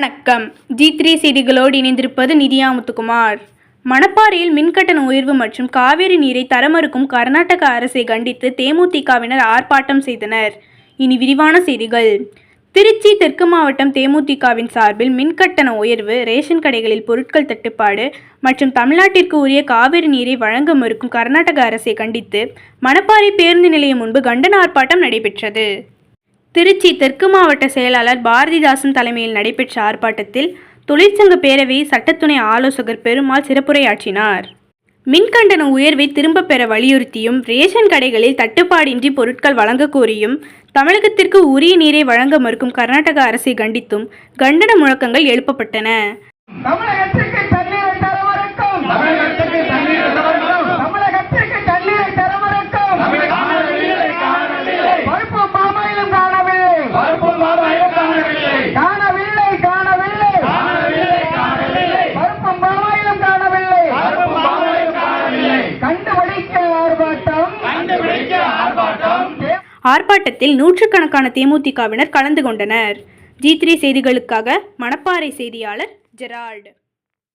வணக்கம். G three செய்திகளோடு இணைந்திருப்பது நிதியா முத்துக்குமார். மணப்பாறையில் மின்கட்டண உயர்வு மற்றும் காவிரி நீரை தரமறுக்கும் கர்நாடக அரசை கண்டித்து தேமுதிகவினர் ஆர்ப்பாட்டம் செய்தனர். இனி விரிவான செய்திகள். திருச்சி தெற்கு மாவட்டம் தேமுதிகவின் சார்பில் மின்கட்டண உயர்வு ரேஷன் கடைகளில் பொருட்கள் தட்டுப்பாடு மற்றும் தமிழ்நாட்டிற்கு உரிய காவிரி நீரை வழங்க மறுக்கும் கர்நாடக அரசை கண்டித்து மணப்பாறை பேருந்து நிலையம் முன்பு கண்டன ஆர்ப்பாட்டம் நடைபெற்றது. திருச்சி தெற்கு மாவட்ட செயலாளர் பாரதிதாசன் தலைமையில் நடைபெற்ற ஆர்ப்பாட்டத்தில் தொழிற்சங்க பேரவை சட்டத்துணை ஆலோசகர் பெருமாள் சிறப்புரையாற்றினார். மின்கண்டன உயர்வை திரும்பப் பெற வலியுறுத்தியும் ரேஷன் கடைகளில் தட்டுப்பாடின்றி பொருட்கள் வழங்க கோரியும் தமிழகத்திற்கு உரிய நீரை வழங்க மறுக்கும் கர்நாடக அரசை கண்டித்தும் கண்டன முழக்கங்கள் எழுப்பப்பட்டன. ஆர்ப்பாட்டத்தில் நூற்றுக்கணக்கான தேமுதிகவினர் கலந்து கொண்டனர். ஜி த்ரீ செய்திகளுக்காக மணப்பாறை செய்தியாளர் ஜெரால்டு.